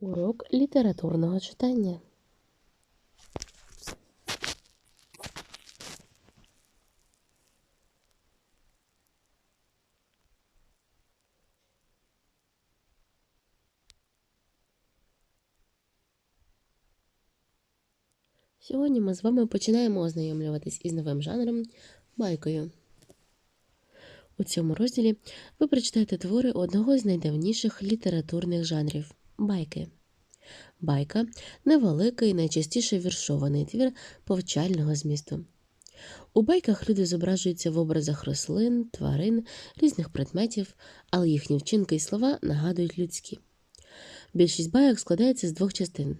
Урок літературного читання. Сьогодні ми з вами починаємо ознайомлюватись із новим жанром байкою. У цьому розділі ви прочитаєте твори одного з найдавніших літературних жанрів байки. Байка невеликий, найчастіше віршований твір повчального змісту. У байках люди зображуються в образах рослин, тварин, різних предметів, але їхні вчинки і слова нагадують людські. Більшість байок складається з двох частин: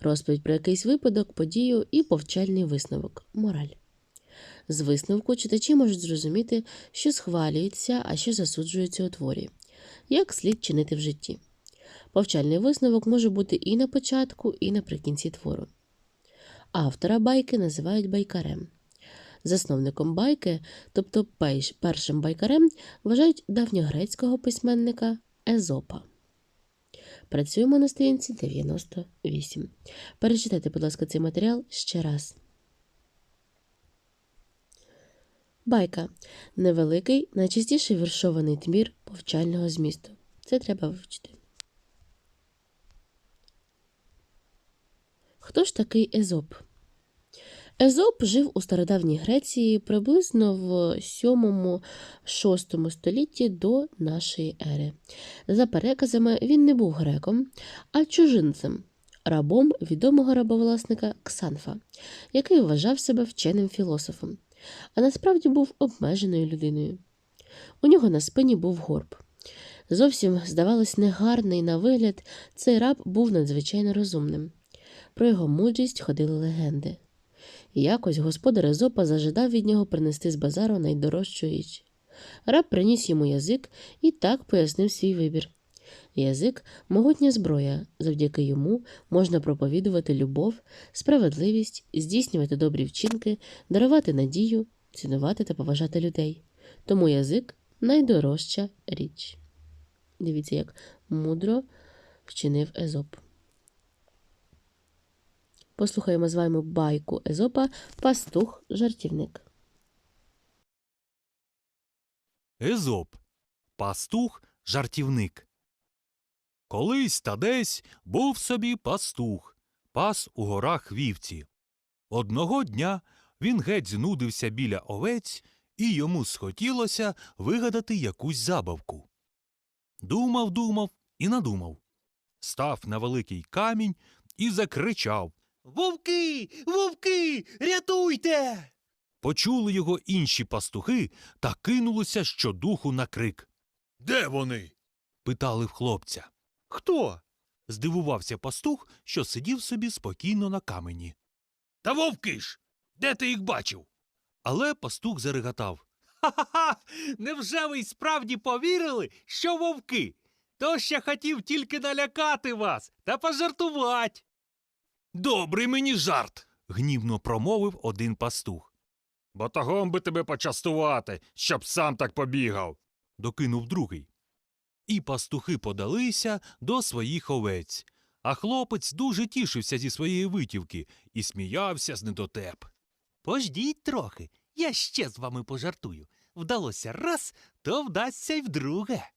розповідь про якийсь випадок, подію і повчальний висновок мораль. З висновку читачі можуть зрозуміти, що схвалюється, а що засуджується у творі, як слід чинити в житті. Повчальний висновок може бути і на початку, і наприкінці твору. Автора байки називають байкарем. Засновником байки, тобто першим байкарем, вважають давньогрецького письменника Езопа. Працюємо на сторінці 98. Перечитайте, будь ласка, цей матеріал ще раз. Байка невеликий, найчастіше віршований твір повчального змісту. Це треба вивчити. Хто ж такий Езоп? Езоп жив у стародавній Греції приблизно в 7-6 столітті до нашої ери. За переказами, він не був греком, а чужинцем, рабом відомого рабовласника Ксанфа, який вважав себе вченим філософом, а насправді був обмеженою людиною. У нього на спині був горб. Зовсім, здавалось, негарний на вигляд, цей раб був надзвичайно розумним. Про його мудрість ходили легенди. Якось господар Езопа зажадав від нього принести з базару найдорожчу річ. Раб приніс йому язик і так пояснив свій вибір. Язик могутня зброя, завдяки йому можна проповідувати любов, справедливість, здійснювати добрі вчинки, дарувати надію, цінувати та поважати людей. Тому язик найдорожча річ. Дивіться, як мудро вчинив Езоп. Послухаємо з вами байку Езопа Пастух жартівник. Езоп пастух жартівник. Колись та десь був собі пастух, пас у горах вівці. Одного дня він геть знудився біля овець, і йому схотілося вигадати якусь забавку. Думав, думав і надумав. Став на великий камінь і закричав Вовки, вовки, рятуйте. Почули його інші пастухи та кинулися щодуху на крик. Де вони? питали в хлопця. Хто? здивувався пастух, що сидів собі спокійно на камені. Та вовки ж. Де ти їх бачив? Але пастух зареготав. Ха-ха-ха. Невже ви й справді повірили, що вовки? То ще хотів тільки налякати вас та пожартувати. Добрий мені жарт. гнівно промовив один пастух. Батагом би тебе почастувати, щоб сам так побігав, докинув другий. І пастухи подалися до своїх овець, а хлопець дуже тішився зі своєї витівки і сміявся з недотеп. Пождіть трохи, я ще з вами пожартую. Вдалося раз, то вдасться й вдруге.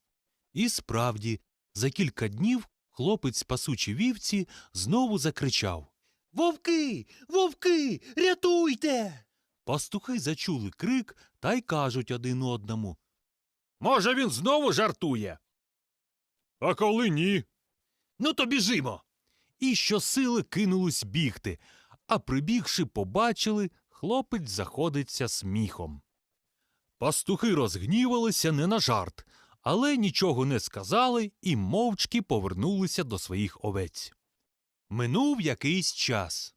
І справді, за кілька днів хлопець, пасучи вівці, знову закричав Вовки, вовки, рятуйте. Пастухи зачули крик та й кажуть один одному. Може, він знову жартує? А коли ні? Ну, то біжимо. І щосили кинулись бігти, а прибігши, побачили, хлопець заходиться сміхом. Пастухи розгнівалися не на жарт, але нічого не сказали і мовчки повернулися до своїх овець. Минув якийсь час.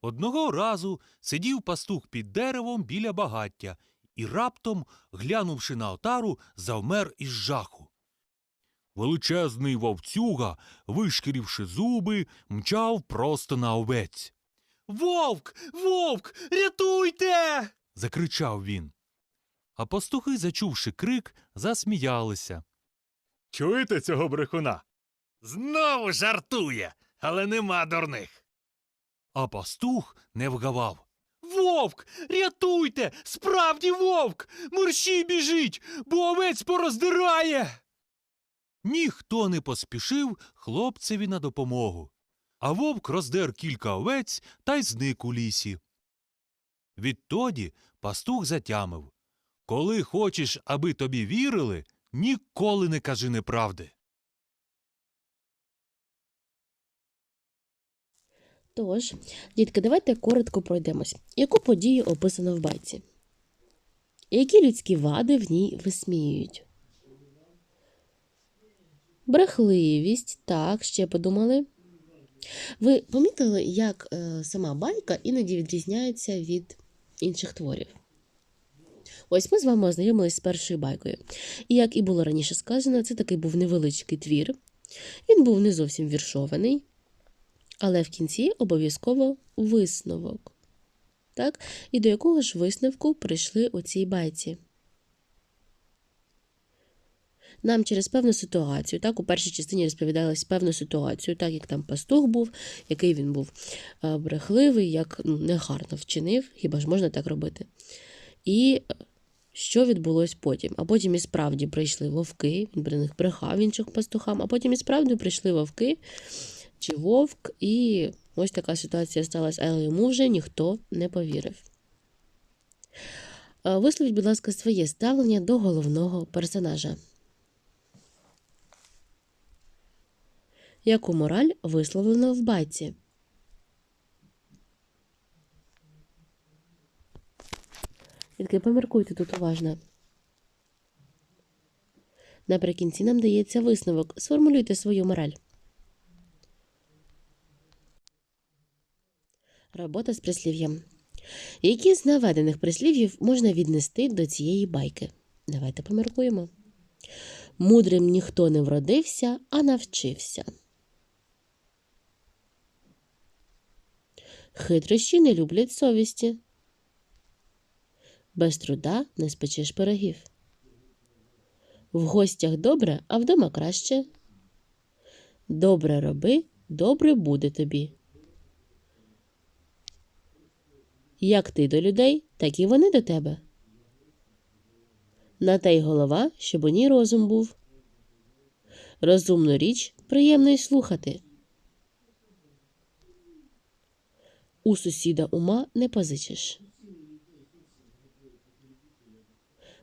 Одного разу сидів пастух під деревом біля багаття і раптом, глянувши на отару, завмер із жаху. Величезний вовцюга, вишкірівши зуби, мчав просто на овець. Вовк, вовк, рятуйте. закричав він. А пастухи, зачувши крик, засміялися. Чуєте цього брехуна? Знову жартує, але нема дурних. А пастух не вгавав. Вовк, рятуйте! Справді вовк! Мерщій біжить, бо овець пороздирає. Ніхто не поспішив хлопцеві на допомогу. А вовк роздер кілька овець та й зник у лісі. Відтоді пастух затямив Коли хочеш, аби тобі вірили, ніколи не кажи неправди. Тож, дітки, давайте коротко пройдемось. Яку подію описано в байці? Які людські вади в ній висміюють? Брехливість, так, ще подумали. Ви помітили, як е, сама байка іноді відрізняється від інших творів? Ось ми з вами ознайомились з першою байкою. І як і було раніше сказано, це такий був невеличкий твір. Він був не зовсім віршований, але в кінці обов'язково висновок. Так? І до якого ж висновку прийшли у цій байці? Нам через певну ситуацію, так, у першій частині розповідалось певну ситуацію, так як там пастух був, який він був е, брехливий, як ну, негарно вчинив, хіба ж можна так робити? І е, що відбулось потім? А потім і справді прийшли вовки, він про них брехав іншим пастухам, а потім і справді прийшли вовки чи вовк, і ось така ситуація сталася, але йому вже ніхто не повірив. Е, Висловіть, будь ласка, своє ставлення до головного персонажа. Яку мораль висловлено в байці? Тільки поміркуйте тут уважно. Наприкінці нам дається висновок. Сформулюйте свою мораль. Робота з прислів'ям. Які з наведених прислів'їв можна віднести до цієї байки? Давайте поміркуємо. Мудрим ніхто не вродився, а навчився. Хитрощі не люблять совісті. Без труда не спечеш пирогів. В гостях добре, а вдома краще. Добре роби, добре буде тобі. Як ти до людей, так і вони до тебе. На те й голова, щоб у ній розум був. Розумну річ приємно й слухати. У сусіда ума не позичиш.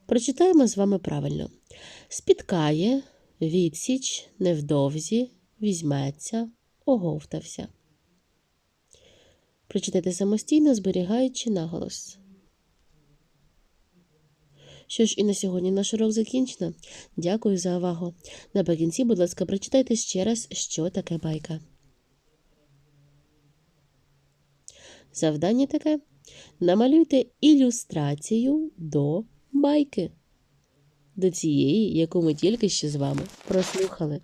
Прочитаємо з вами правильно. Спіткає, відсіч, невдовзі, візьметься, оговтався. Прочитайте самостійно, зберігаючи наголос. Що ж, і на сьогодні наш урок закінчено. Дякую за увагу. Наприкінці, будь ласка, прочитайте ще раз, що таке байка. Завдання таке: намалюйте ілюстрацію до байки, до цієї, яку ми тільки що з вами прослухали.